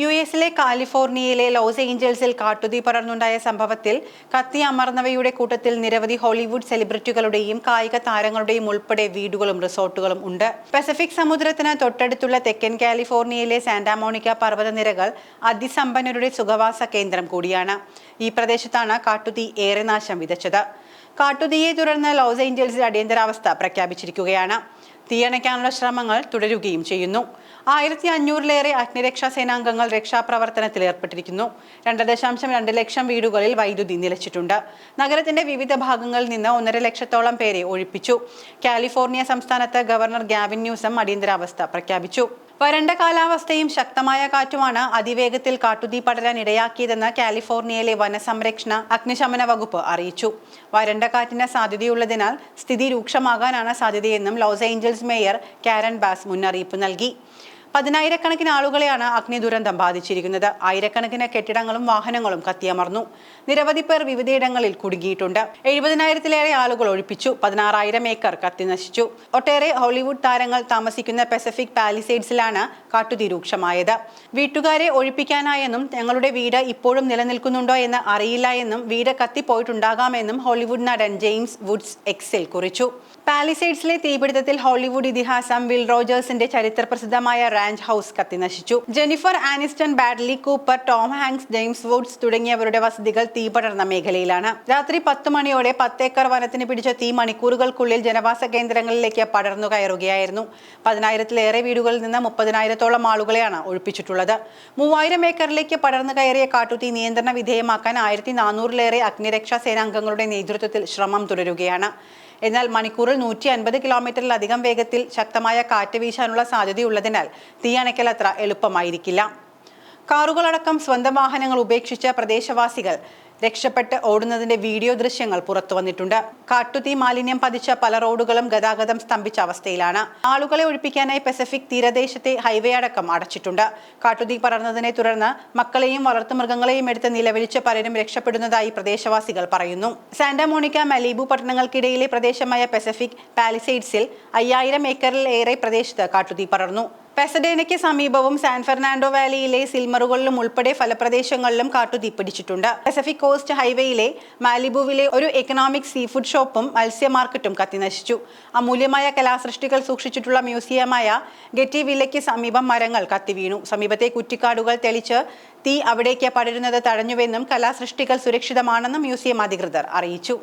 U എസിലെ കാലിഫോർണിയയിലെ loss ഏഞ്ചൽസിൽ കാട്ടുതീ പടർന്നുണ്ടായ സംഭവത്തിൽ കത്തി അമർന്നവയുടെ കൂട്ടത്തിൽ നിരവധി ഹോളിവുഡ് സെലിബ്രിറ്റികളുടെയും കായിക താരങ്ങളുടെയും ഉൾപ്പെടെ വീടുകളും റിസോർട്ടുകളും ഉണ്ട്. പസഫിക് സമുദ്രത്തിന് തൊട്ടടുത്തുള്ള തെക്കൻ കാലിഫോർണിയയിലെ സാന്റാമോണിക്ക പർവതനിരകൾ അതിസമ്പന്നരുടെ സുഖവാസ കേന്ദ്രം കൂടിയാണ്. ഈ പ്രദേശത്താണ് കാട്ടുതീ ഏറെ നാശം വിതച്ചത്. കാട്ടുതീയെ തുടർന്ന് ലോസ് ഏഞ്ചൽസിൽ അടിയന്തരാവസ്ഥ പ്രഖ്യാപിച്ചിരിക്കുകയാണ്. തീയണയ്ക്കാനുള്ള ശ്രമങ്ങൾ തുടരുകയും ചെയ്യുന്നു. ആയിരത്തി അഞ്ഞൂറിലേറെ അഗ്നിരക്ഷാ സേനാംഗങ്ങൾ രക്ഷാപ്രവർത്തനത്തിൽ ഏർപ്പെട്ടിരിക്കുന്നു. രണ്ട് ദശാംശം രണ്ട് ലക്ഷം വീടുകളിൽ വൈദ്യുതി നിലച്ചിട്ടുണ്ട്. നഗരത്തിന്റെ വിവിധ ഭാഗങ്ങളിൽ നിന്ന് ഒന്നര ലക്ഷത്തോളം പേരെ ഒഴിപ്പിച്ചു. കാലിഫോർണിയ സംസ്ഥാനത്ത് ഗവർണർ ഗാവിൻ ന്യൂസം അടിയന്തരാവസ്ഥ പ്രഖ്യാപിച്ചു. വരണ്ട കാലാവസ്ഥയും ശക്തമായ കാറ്റുമാണ് അതിവേഗത്തിൽ കാട്ടുതീ പടരാൻ ഇടയാക്കിയതെന്ന് കാലിഫോർണിയയിലെ വനസംരക്ഷണ അഗ്നിശമന വകുപ്പ് അറിയിച്ചു. വരണ്ട കാറ്റിന് സാധ്യതയുള്ളതിനാൽ സ്ഥിതി രൂക്ഷമാകാനാണ് സാധ്യതയെന്നും Los Angeles mayor Karen Bass മുന്നറിയിപ്പ് നൽകി. പതിനായിരക്കണക്കിന് ആളുകളെയാണ് അഗ്നി ദുരന്തം ബാധിച്ചിരിക്കുന്നത്. ആയിരക്കണക്കിന് കെട്ടിടങ്ങളും വാഹനങ്ങളും കത്തിയമർന്നു. നിരവധി പേർ വിവിധയിടങ്ങളിൽ കുടുങ്ങിയിട്ടുണ്ട്. എഴുപതിനായിരത്തിലേറെ ആളുകൾ ഒഴിപ്പിച്ചു. പതിനാറായിരം ഏക്കർ കത്തി നശിച്ചു. ഒട്ടേറെ ഹോളിവുഡ് താരങ്ങൾ താമസിക്കുന്ന പസഫിക് പാലിസൈഡ്സിലാണ് കാട്ടുതീ രൂക്ഷമായത്. വീട്ടുകാരെ ഒഴിപ്പിക്കാനായെന്നും ഞങ്ങളുടെ വീട് ഇപ്പോഴും നിലനിൽക്കുന്നുണ്ടോ എന്ന് അറിയില്ല എന്നും വീട് കത്തിപ്പോയിട്ടുണ്ടാകാമെന്നും ഹോളിവുഡ് നടൻ ജെയിംസ് വുഡ്സ് എക്സിൽ കുറിച്ചു. പാലിസൈഡ്സിലെ തീപിടുത്തത്തിൽ ഹോളിവുഡ് ഇതിഹാസം വിൽ റോജേഴ്സിന്റെ ചരിത്രപ്രസിദ്ധമായ ranch house കത്തിനശിച്ചു Jennifer Aniston Bradley Cooper Tom Hanks James Woods തുടങ്ങിയവരുടെ വസതികൾ തീപടർന്ന മേഖലയിലാണ്. രാത്രി പത്ത് മണിയോടെ പത്തേക്കർ വനത്തിന് പിടിച്ച തീ മണിക്കൂറുകൾക്കുള്ളിൽ ജനവാസ കേന്ദ്രങ്ങളിലേക്ക് പടർന്നു കയറുകയായിരുന്നു. പതിനായിരത്തിലേറെ വീടുകളിൽ നിന്ന് മുപ്പതിനായിരത്തോളം ആളുകളെയാണ് ഒഴിപ്പിച്ചിട്ടുള്ളത്. മൂവായിരം ഏക്കറിലേക്ക് പടർന്നു കയറിയ കാട്ടുതീ നിയന്ത്രണ വിധേയമാക്കാൻ ആയിരത്തി നാനൂറിലേറെ അഗ്നിരക്ഷാ സേനാംഗങ്ങളുടെ നേതൃത്വത്തിൽ ശ്രമം തുടരുകയാണ്. എന്നാൽ മണിക്കൂറിൽ നൂറ്റി അൻപത് കിലോമീറ്ററിലധികം വേഗത്തിൽ ശക്തമായ കാറ്റ് വീശാനുള്ള സാധ്യതയുള്ളതിനാൽ തീയണയ്ക്കൽ അത്ര എളുപ്പമായിരിക്കില്ല. കാറുകളടക്കം സ്വന്തം വാഹനങ്ങൾ ഉപേക്ഷിച്ച പ്രദേശവാസികൾ രക്ഷപ്പെട്ട് ഓടുന്നതിന്റെ വീഡിയോ ദൃശ്യങ്ങൾ പുറത്തു വന്നിട്ടുണ്ട്. കാട്ടുതീ മാലിന്യം പതിച്ച പല റോഡുകളും ഗതാഗതം സ്തംഭിച്ച അവസ്ഥയിലാണ്. ആളുകളെ ഒഴിപ്പിക്കാനായി പസഫിക് തീരദേശത്തെ ഹൈവേ അടക്കം അടച്ചിട്ടുണ്ട്. കാട്ടുതീ പടർന്നതിനെ തുടർന്ന് മക്കളെയും വളർത്തുമൃഗങ്ങളെയും എടുത്ത് നിലവിളിച്ച് പലരും രക്ഷപ്പെടുന്നതായി പ്രദേശവാസികൾ പറയുന്നു. സാന്റാമോണിക്ക മലീബു പട്ടണങ്ങൾക്കിടയിലെ പ്രദേശമായ പസഫിക് പാലിസൈഡ്സിൽ അയ്യായിരം ഏക്കറിൽ ഏറെ പ്രദേശത്ത് കാട്ടുതീ പടർന്നു. പെസഡേനയ്ക്ക് സമീപവും സാൻ ഫെർണാണ്ടോ വാലിയിലെ സിൽമറുകളിലും ഉൾപ്പെടെ ഫലപ്രദേശങ്ങളിലും കാട്ടുതീ പിടിച്ചിട്ടുണ്ട്. പസഫിക് കോസ്റ്റ് ഹൈവേയിലെ മാലിബുവിലെ ഒരു എക്കണോമിക് സീ ഫുഡ് ഷോപ്പും മത്സ്യ മാർക്കറ്റും കത്തിനശിച്ചു. അമൂല്യമായ കലാസൃഷ്ടികൾ സൂക്ഷിച്ചിട്ടുള്ള മ്യൂസിയമായ ഗെറ്റി വില്ലയ്ക്ക് സമീപം മരങ്ങൾ കത്തിവീണു. സമീപത്തെ കുറ്റിക്കാടുകൾ തെളിച്ച് തീ അവിടേക്ക് പടരുന്നത് തടഞ്ഞുവെന്നും കലാസൃഷ്ടികൾ സുരക്ഷിതമാണെന്നും മ്യൂസിയം അധികൃതർ അറിയിച്ചു.